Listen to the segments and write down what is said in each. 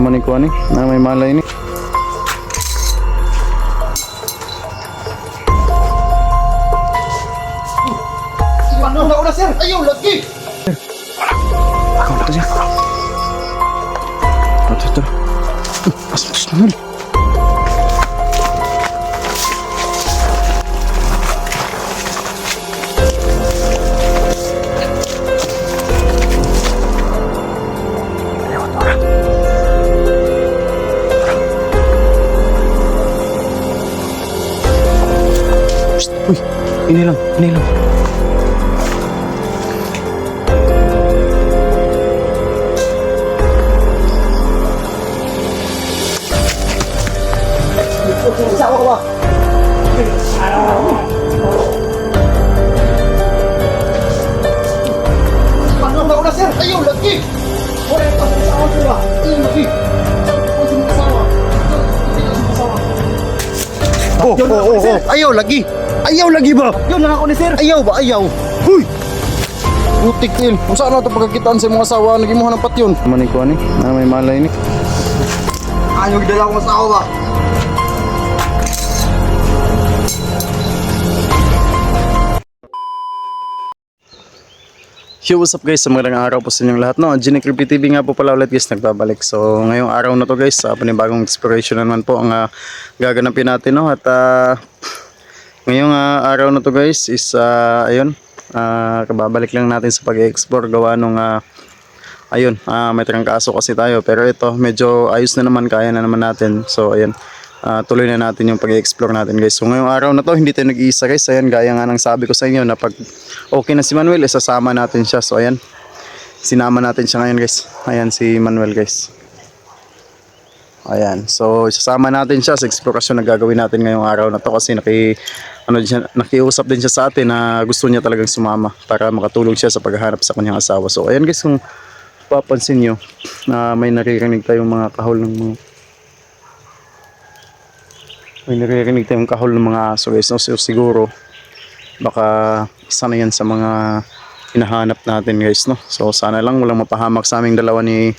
Maning ko ani, na may malay ni. Ano na una, sir? Ayaw, lagi! Ako na to. Ito, ito. Ini lang, ini lang. Isa ako ba? Ano na una, sir? Ayaw, lagi! Wala pa sa asawa ko ba? Ayaw, lagi! Ayaw sa mga asawa. Ayaw sa mga asawa. Oh, Yun na ako ni sir. Ayaw lagi. Ayaw lagi ba? Yun lang ako ni sir. Ayaw ba? Ayaw. Huy! Putik til. Kung saan nato pagkakitaan sa mga asawa, nagimuhan ng patyon. Maning ko ani, na may malay ni. Ayaw, gidala akong asawa ba? Yo, what's up guys? Sa magandang araw po sa inyong lahat. No, Genie Creepy TV nga po pala ulit guys, nagbabalik. So, ngayong araw na to guys, sa panibagong exploration na naman po ang ah, gaganapin natin. No? At ah, ngayong ah, araw na to guys is, ah, ayun, ah, kababalik lang natin sa pag-explore gawa nung, ah, ayun, ah, may trangkaso kasi tayo. Pero ito, medyo ayos na naman, kaya na naman natin. So, ayun, ah, tuloy na natin yung pag-explore natin guys. So, ngayong araw na to, hindi tayo nag-iisa guys. Ayan, gaya nga ng sabi ko sa inyo na pag okay na si Manuel, isasama natin siya. So, ayan, sinama natin siya ngayon guys. Ayan si Manuel guys. Ayan. So, isasama natin siya sa eksplorasyon na gagawin natin ngayong araw na to kasi naki, ano, siya, nakiusap din siya sa atin na gusto niya talagang sumama para makatulong siya sa paghahanap sa kanyang asawa. So, ayan guys, kung papansin nyo na may naririnig tayong mga kahol ng mga may naririnig tayong kahol ng mga aso guys. No? So, siguro baka isa na yan sa mga hinahanap natin guys no so sana lang walang mapahamak sa aming dalawa ni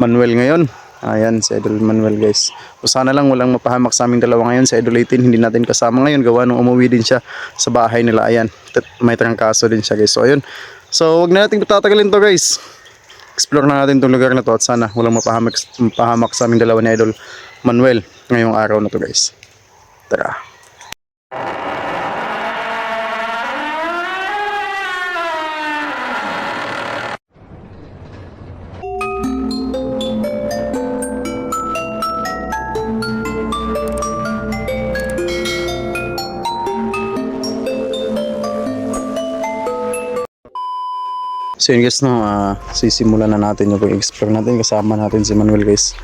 Manuel ngayon ayan si Idol Manuel guys. So sana lang walang mapahamak sa aming dalawa ngayon. Si Idol 18 hindi natin kasama ngayon. Gawa nung umuwi din siya sa bahay nila. Ayan may trangkaso din siya guys. So ayun. So wag na natin patatagalin to guys. Explore na natin itong lugar na to at sana walang mapahamak, mapahamak sa aming dalawa ni Idol Manuel ngayong araw na to guys. Tara So yun guys, no, ah, sisimulan na natin yung pag-explore natin. Kasama natin si Manuel guys.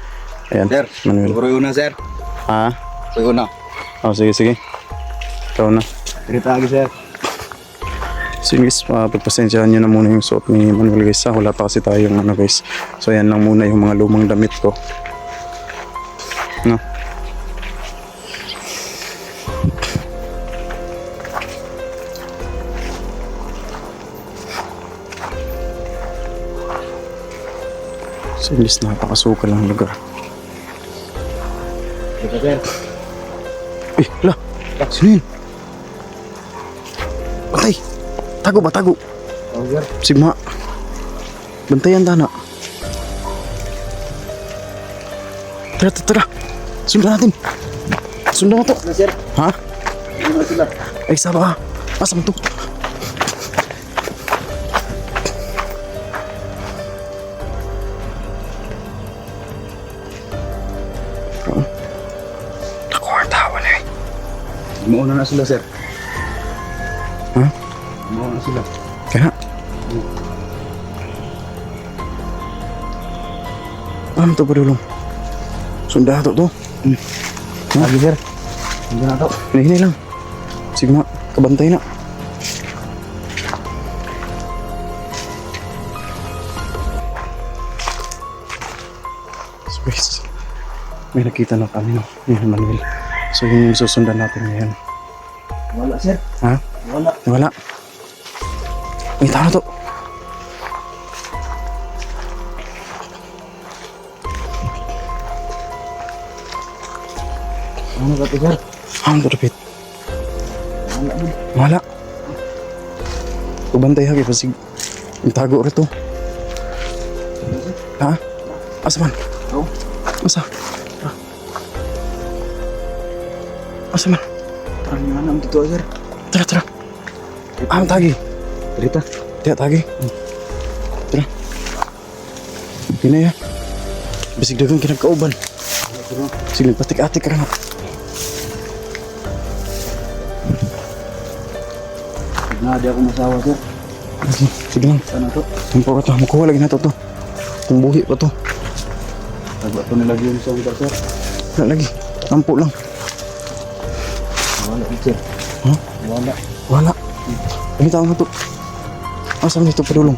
Ayan, Sir, Manuel. siguro yun na, sir. Ha? Siguro na. Oh, sige, sige. Ikaw na. Kirita lagi, sir. So yun guys, uh, pagpasensyahan nyo na muna yung suot ni Manuel guys. Ah, wala pa kasi tayong ano guys. So yan lang muna yung mga lumang damit ko. So guys, napakasukal ang lugar. Kirita, sir. Eh, la! Sino yun? Patay! Tago ba? Tago! Oh, sir. Sigma. Bantayan tana. Tara, tara, tara. Sundan natin. Sundan na to. Na, sir. Ha? Sila. Ay, saba ka. Asa mo to? Mauna na sila, sir. Ha? Mauna na sila. Kaya? Ano to padulong? Sunda to to. Lagi, sir. Hindi na to. Hini lang. Sige nga, kabantay na. Guys, may nakita na kami no, ni Manuel. So yun yung susundan natin ngayon. Wala, sir. Ha? Wala. Wala. May tao to. Ano ka to, sir? Ang durpit. Wala. Wala. Ubantay hagi pasig. Itago rito. Ha? Asa man? Oh. Asa? Asa man? Parang nga naman dito, sir. Tara, tara. Ah, tagi. Rita. Tiya, tagi. Tara. Pinaya. Bisig dagang kinagkauban. Sige, patik-atik ka na. Na, di ako masawa, sir. Sige, sige lang. Sana to. Tampo ka to. Makuha lagi na to to. Kung buhi pa to. Nagba to nilagyan sa mga, sir. Wala lagi. Tampo lang. Sir. Ha? Wala. Wala. Pagkita mo to. Asa nito padulong?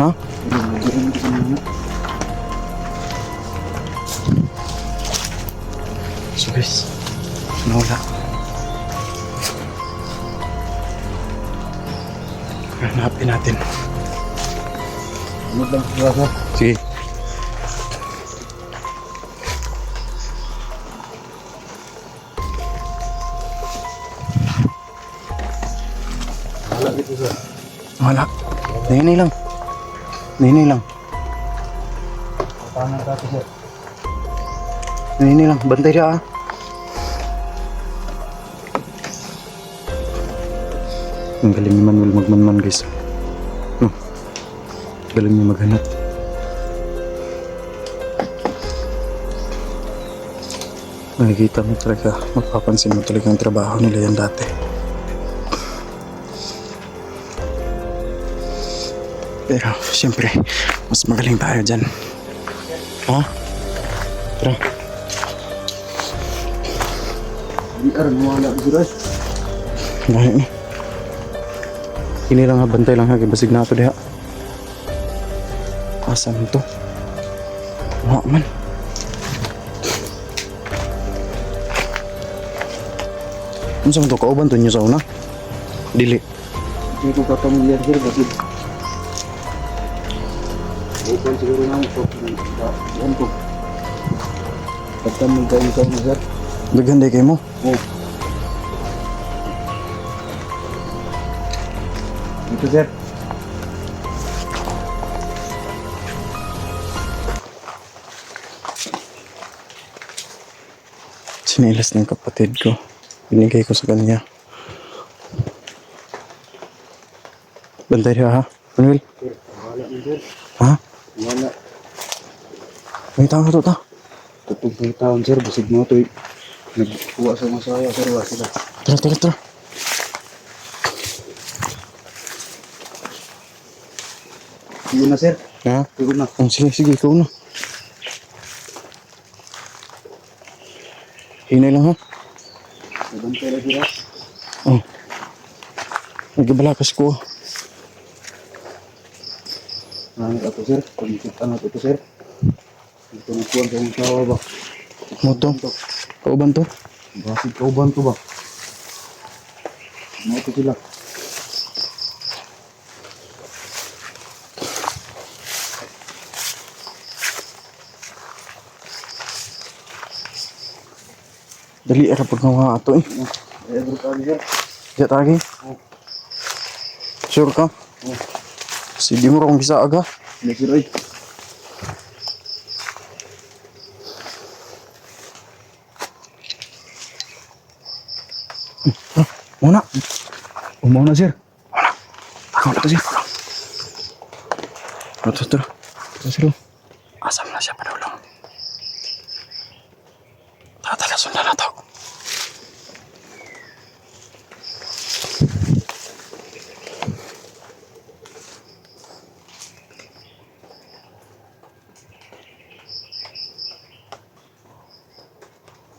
Ha? So guys, nawala. Hanapin natin. Ano sir? Sige. Wala. Nini lang. Nini lang. Paano ka to, sir? Nini lang. Bantay siya ah. Ang galing ni Manuel magmanman guys. No. Galing niya maghanap. Nakikita mo talaga, mapapansin mo talaga ang trabaho nila yan dati. Pero, siyempre, mas magaling tayo dyan. Ha? Tara. Hindi, aran, wala dito, sir. Lahi na. Ini lang ha, bantay lang ha, kay basig na ito diha. Asan to? Wala man. Ano sa to? Kauban to nyo sa una? Dili. Hindi ko kapamilyar, sir. Bakit? Open siguro na ito. Yan po. Pagkamil tayo sa mga, sir. Daghan day kay mo. Oh. Ito, sir. Sinilas ng kapatid ko. Binigay ko sa kanya. Bantay diha ha? Manuel? Sir, wala na, sir. Ha? Wala. May tao na to ta. Tutong pang taon, sir. Basig mo ito. Nagkuha sa masaya, sir. Wala sila. Tara, tara, tara. Sige na, sir. Ha? Sige na. Oh, sige, sige, ikaw na. Hinay lang ha. Nabantay na sila. Oh. Nagabalakas ko. Ano ito, sir? Pagkita na ito, sir. Ito na kuwan sa mga tawa ba? Mo to? Kauban to? Bakit kauban to ba? Ano ito sila? Dali ara pag nga ato eh. Eh, bro, tabi, sir. Diya tagi. Sure ka? Oh. Sige mo ra kung bisa aga. Hindi, sir, ay. Muna. Umaw na, sir. Ako na siya. Ito, ito. Ito. Asam na siya padulong. Tatala sundan na to.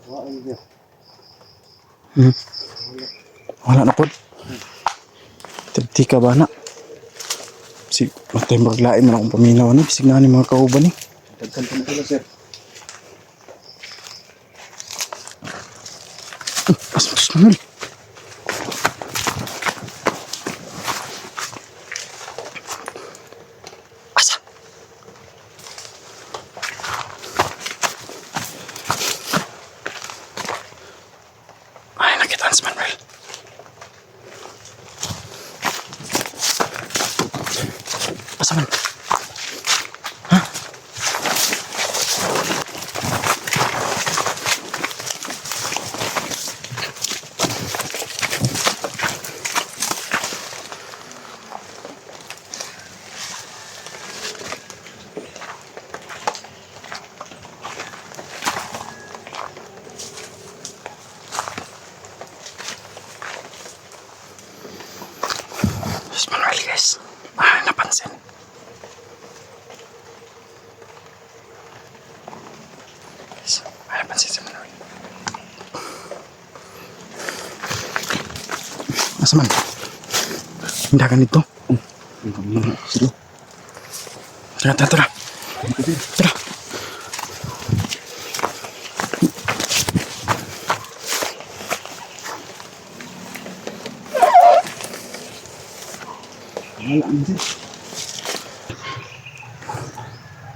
Wala, sir. Hmm. Wala na po. Tigti ka ba na? Si matay maglain na akong paminaw ni bisig na ni mga kauban ni. Dagkan ko na sila, sir. Asam tus manul. Pasaman. Hindi ka nito. Sige. Tara, tara, tara. Tara. Wala na sir.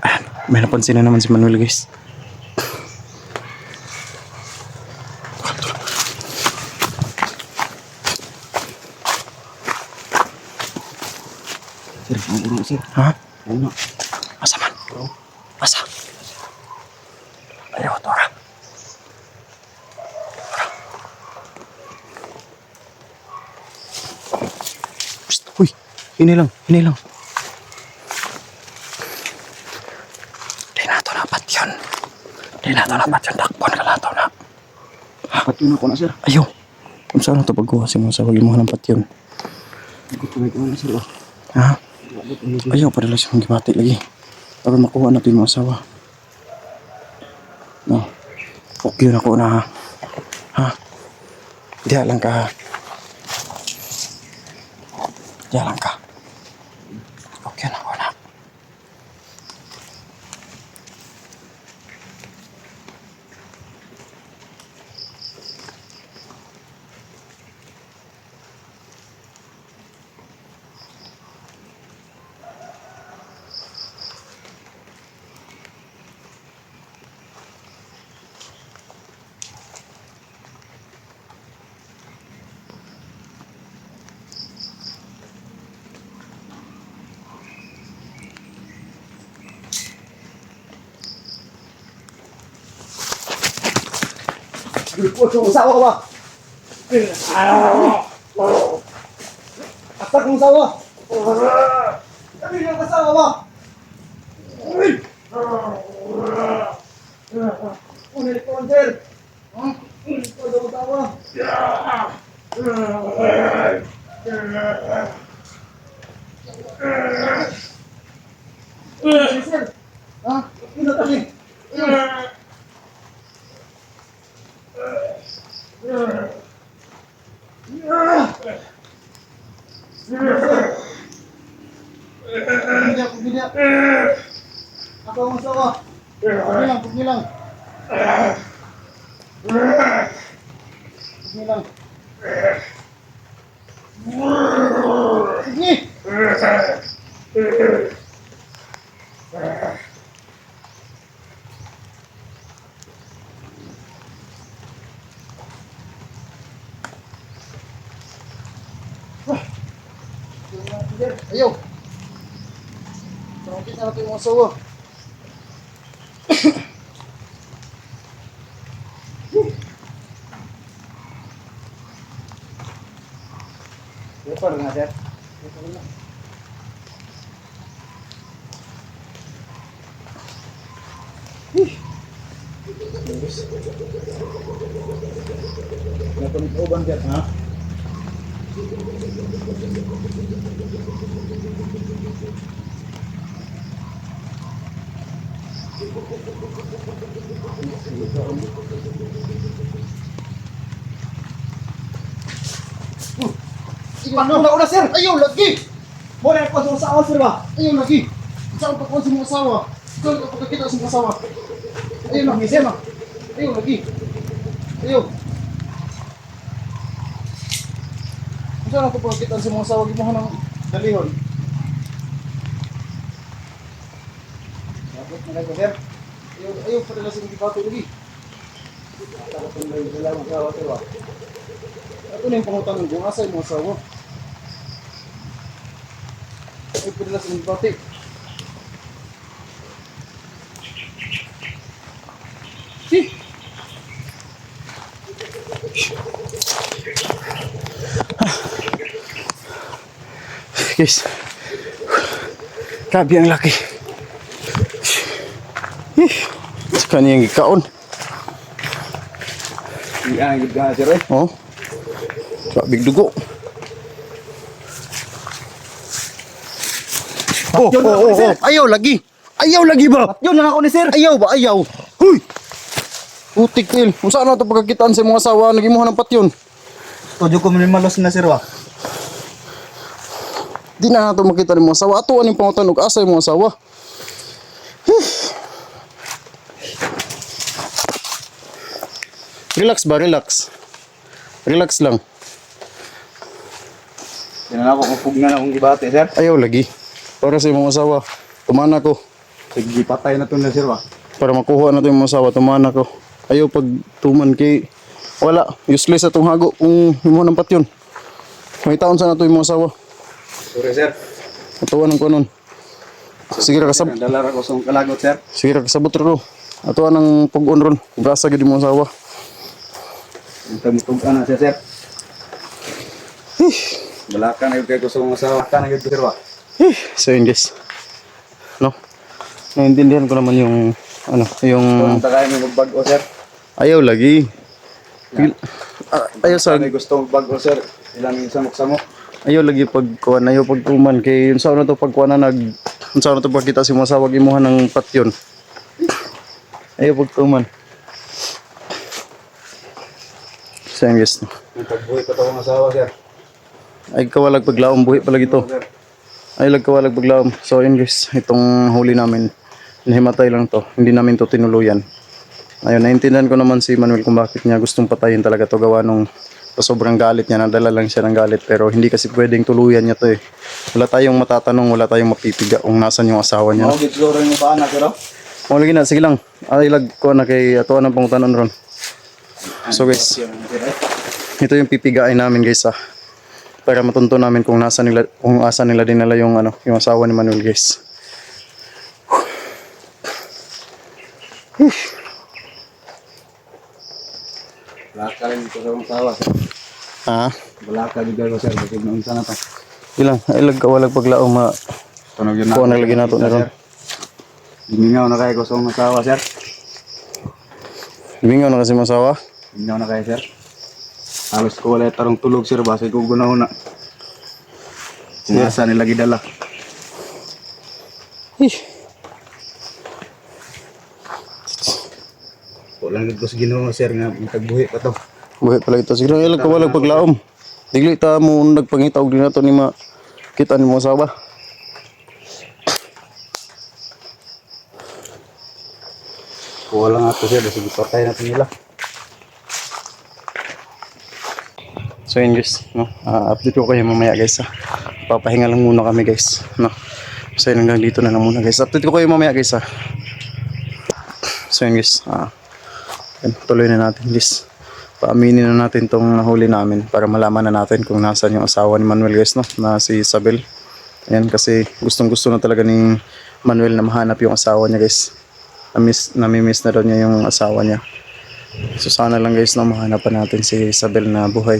Ah, may napansin na naman si Manuel guys. Sir. Ha? Ano? Asa man? Asa? Ayaw, Tora. Psst, uy. Ini lang, ini lang. Di na ito napat yun. Di na ito napat yun. Takpon ka ito na. Dapat yun ako na sir. Ayaw. Kung saan ito pagkuha si Musa, huwag mo nampat yun. Ikot ko na na sir. oh. Ha? Na. Ayaw, padala siyang gibati lagi. Para makuha natin yung asawa. No. Okay na ko na ha. Ha? Diya lang ka. Diya lang ka. Ikot yung usawa ba? Atak yung usawa. Sabi yung usawa ba? Unit ko, sir. Ikot yung usawa. Sir, ha? Ino tabi. Pagbilang, pagbilang. Ako ang usawa. Pagbilang, pagbilang. Pagbilang. Sige! Ayaw! Tungkit na natin yung asawa. Ito na sir. Ito na. Napunit-uban dyan, ha? Paano na una, sir? Ayaw, lagi! Muna ko sa asawa, sir ba? Ayaw, lagi! Saan pa ko sa mga asawa? Saan ka pagkakita sa mga asawa? Ayaw, lagi, sir, ma. Ayaw, lagi. Ayaw. Saan ako pagkakita sa mga asawa? Gimahan ng dalihon. Dapat na lang ko, sir. Ayaw, ayaw, padala sa mga kipato, lagi. Dapat na lang sila mga asawa, sir ba? Ito na yung pangutangan ko, asa yung mga asawa? Ay, padala sa mga kipato. Si! Guys. Grabe ang laki. Eh, sa kanyang ikaon. Iya, gitu ka, sir, eh. Oh. Grabe dugo. Oh, oh, oh, oh. Ayaw lagi. Ayaw lagi ba? Yun na ako ni sir. Ayaw ba? Ayaw. Huy! Putik til. Kung saan na ito pagkakitaan sa mga asawa, nagimuha ng patyon. Tujo ko minimalos na sir ba? Di na nato makita ng mga asawa. Ato aning pangutan og asa yung mga asawa. Relax ba? Relax. Relax lang. Na ako, kapag na akong gibate sir. Ayaw lagi. Para sa imong asawa. Tumana ko. Sige, patay na to na sir ba? Para makuha na yung mga asawa. Tumana ko. Ayaw pag tuman kay... Wala. Useless atong hago kung imo ng patyon. May taon sa nato yung mga asawa. Sorry sir. Atuan ng kunon. Sige ra kasab. Dalara ko sa kalagot sir. Sige ra kasabot ro. Atuan ng pag-on ron. Gasa gid mo asawa. Tagtug na siya sir. Balaka na yung kay ko sa mga asawa. Balaka na yung sir ba? So yun guys. No? Naintindihan ko naman yung ano, yung Kung takay mo magbago sir. ayaw lagi. Pil- Ah, ayaw sa may gusto magbago sir. Ilang yung samok-samok. ayaw lagi pagkuan, ayaw pagtuman kay unsa na to pagkuan na nag unsa na to pagkita si mga sawag imuha ng patyon. Ayaw pagtuman. Guys. Yung pagbuhay pa mga asawa sir. Ay kawalag paglaom buhi pala gito. Ay lagkawalag paglaom. So yun guys, itong huli namin. Nahimatay lang to. Hindi namin to tinuluyan. Ayun, naintindihan ko naman si Manuel kung bakit niya gustong patayin talaga to gawa nung sobrang galit niya, nadala lang siya ng galit pero hindi kasi pwedeng tuluyan niya to eh. Wala tayong matatanong, wala tayong mapipiga kung nasan yung asawa niya. Mga gitsuro yung ba na sir oh? O lagi na, sige lang. Ay lag ko na kay ato ng pangutanon ron. So guys, ito yung pipigain namin guys ah. Para matunto namin kung nasa nila kung asa nila dinala yung ano, yung asawa ni Manuel guys. Balaka rin dito sa mga asawa. Ha? Balaka juga ko sir. Bakit noon sana to? Ilang, ay lag kawalag paglaom ma Tunog yun Kuha na lagi nato na ron. Dimingaw na kayo ko sa mga asawa sir. Bingaw na kasi mga Dimingaw na kayo sir. Halos ko wala tarong tulog sir. Basta ko gunahon na. Sinasa nila gidala. Ih, Walang gid ko sa ginoo sir nga magbuhi pa to. buhay pala ito. Sige lang, ilag kawalag paglaom. Digli ta mo nagpangita og din nato ni ma kita ni mo asawa. Kuha lang ato sir. Sige patay natin nila. So yun guys, no? Ah, update ko kayo mamaya guys ha. Papahinga lang muna kami guys, no? So yun hanggang dito na lang muna guys. Update ko kayo mamaya guys ha. So yun guys, ah, yun, tuloy na natin guys. Paaminin na natin tong nahuli namin para malaman na natin kung nasan yung asawa ni Manuel guys, no? Na si Isabel. Ayan, kasi gustong gusto na talaga ni Manuel na mahanap yung asawa niya guys. Na-miss, nami-miss na daw niya yung asawa niya. So sana lang guys na mahanapan natin si Isabel na buhay.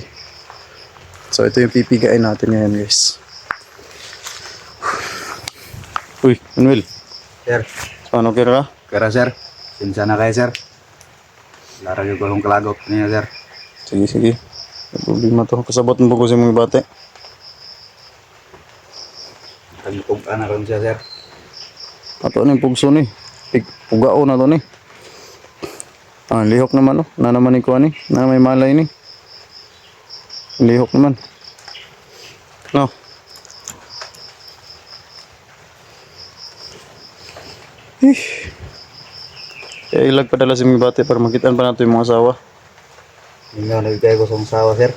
So ito yung pipigain natin ngayon guys. Uy, Manuel. Sir. So ano kira? Kara sir. Sinsa na kayo sir. Lara yung kulong kalagot niya sir. Sige, sige. May problema to. Kasabot mo ko sa mga bate. Tagtug na ron siya sir. Ato yung pugso ni. Pugao na to ni. Ah, lihok naman oh. Na naman ni kuha ni. Na may malay ni. Lihok naman. No. Ih. Kaya ilag padala si mga bate para makitaan pa natin yung mga asawa. Hindi nga nagkaya ko sa mga sawa sir.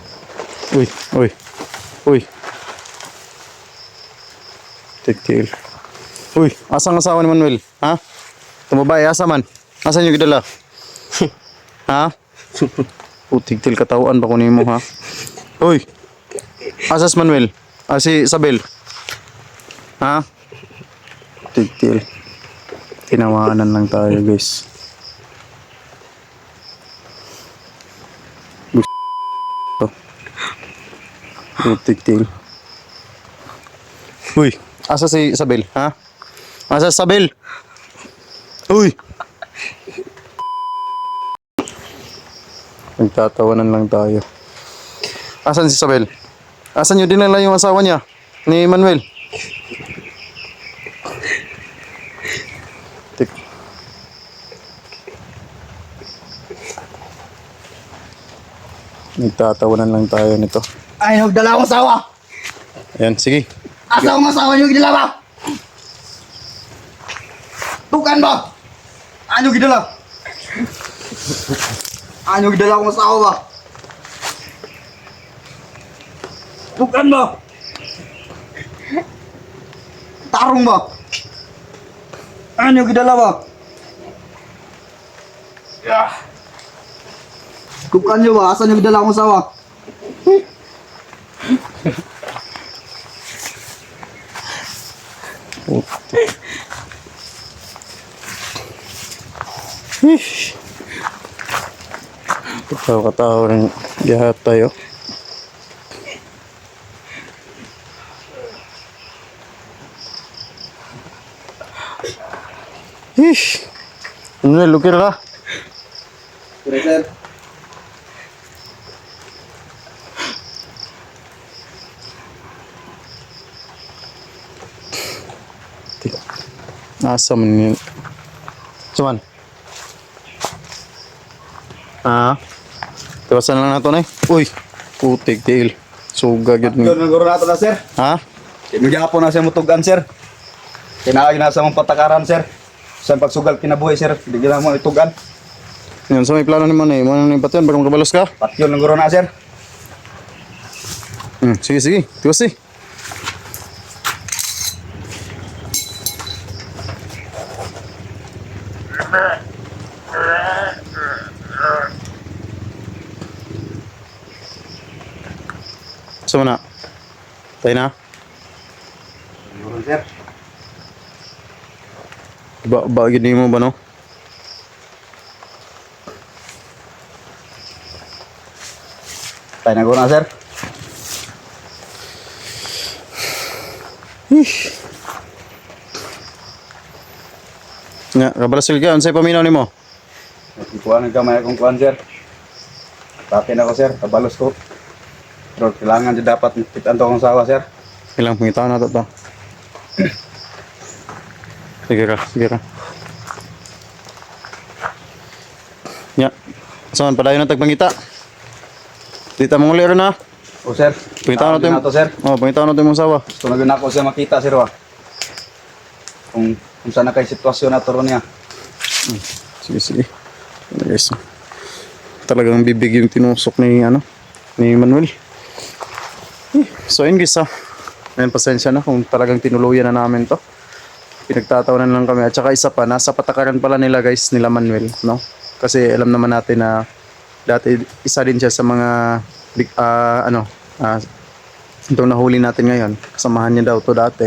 Uy, uy, uy. Tiktil. Uy, asa ang asawa ni Manuel? Ha? Tumabay, asa man? Asa niyo gidala? ha? Putigtil katawan ba ko nimo ha? Uy. Asas Manuel? Ah, si Isabel? Ha? Tigtil. Tinawanan lang tayo guys. Putik tail. Uy, asa si Isabel, ha? Asa si Isabel? Uy! Nagtatawanan lang tayo. Asan si Isabel? Asan nyo dinala yung asawa niya? Ni Manuel? Tik. Nagtatawanan lang tayo nito. Ay, nagdala akong asawa. Ayan, sige. Asa akong asawa niyo gidala ba? Tukan ba? Ano gidala? Ano gidala akong asawa ba? Tukan ba? Tarong ba? Ano gidala ba? Ah. Tukan niyo ba? Asa niyo gidala akong asawa? Ish. Katawa-katawa rin. Lahat tayo. Ish. Ano na, lukir ka? Sir, sir. Nasa man yun. Suman. Ah. Tiwasan lang nato na eh. Uy. Putik tail. Suga gyud ni. Doon ng guro nato na, sir. Ha? Kinugyapo na siya mutugan, sir. Kinaagi na sa mong patakaran, sir. Sa pagsugal kinabuhi, sir. Hindi gila mo itugan. Yan, so may plano naman eh. Mo nang ipatyan, bago makabalos ka? Patyon ng guro na, sir. Hmm, sige, sige. Tiwas eh. Mo na? Tayo na? Guro, sir. Ba, ba, gini mo ba no? Tayo na guro na, sir. Ish. Nga, kabalasil ka. Unsay paminaw ni mo? Ikuha ng kamay akong kuhan, sir. Tatin ako, sir. Kabalos ko. Pero kailangan din dapat kitaan to akong sawa, sir. Ilang pangitaw na to to. Sige ka, sige ka. Nya. Saan pa dayon na tagpangita? Dita mong ulit ron na. O, sir. Pangitaw na to. na to, sir. Oh, pangitaw na to yung sawa. Gusto na din ako siya makita, sir, wa. Kung, kung saan na kay sitwasyon na to ron niya. Sige, sige. Ano guys. Talagang bibig yung tinusok ni ano ni Manuel. Eh, So ayun guys ha. Ngayon pasensya na kung talagang tinuluyan na namin to. Pinagtatawanan lang kami. At saka isa pa, nasa patakaran pala nila guys, nila Manuel. No? Kasi alam naman natin na dati isa din siya sa mga big, ah, ano, ah, itong nahuli natin ngayon. Kasamahan niya daw to dati.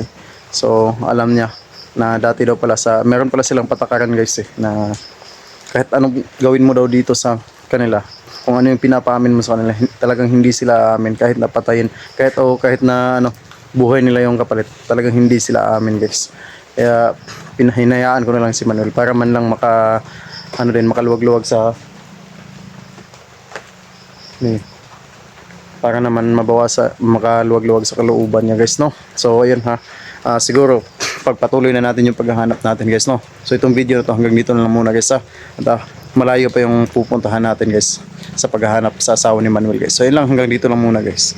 So alam niya na dati daw pala sa, meron pala silang patakaran guys eh, na kahit anong gawin mo daw dito sa kanila kung ano yung pinapamin mo sa kanila talagang hindi sila amin kahit napatayin kahit o kahit na ano buhay nila yung kapalit talagang hindi sila amin guys kaya pinahinayaan ko na lang si Manuel para man lang maka ano din makaluwag-luwag sa ni para naman mabawasan makaluwag-luwag sa kalooban niya guys no? So ayun ha? Ah, siguro pagpatuloy na natin yung paghahanap natin guys no? So itong video na to hanggang dito na lang muna guys ha? At ah, malayo pa yung pupuntahan natin guys sa paghahanap sa asawa ni Manuel guys. So yun lang hanggang dito lang muna guys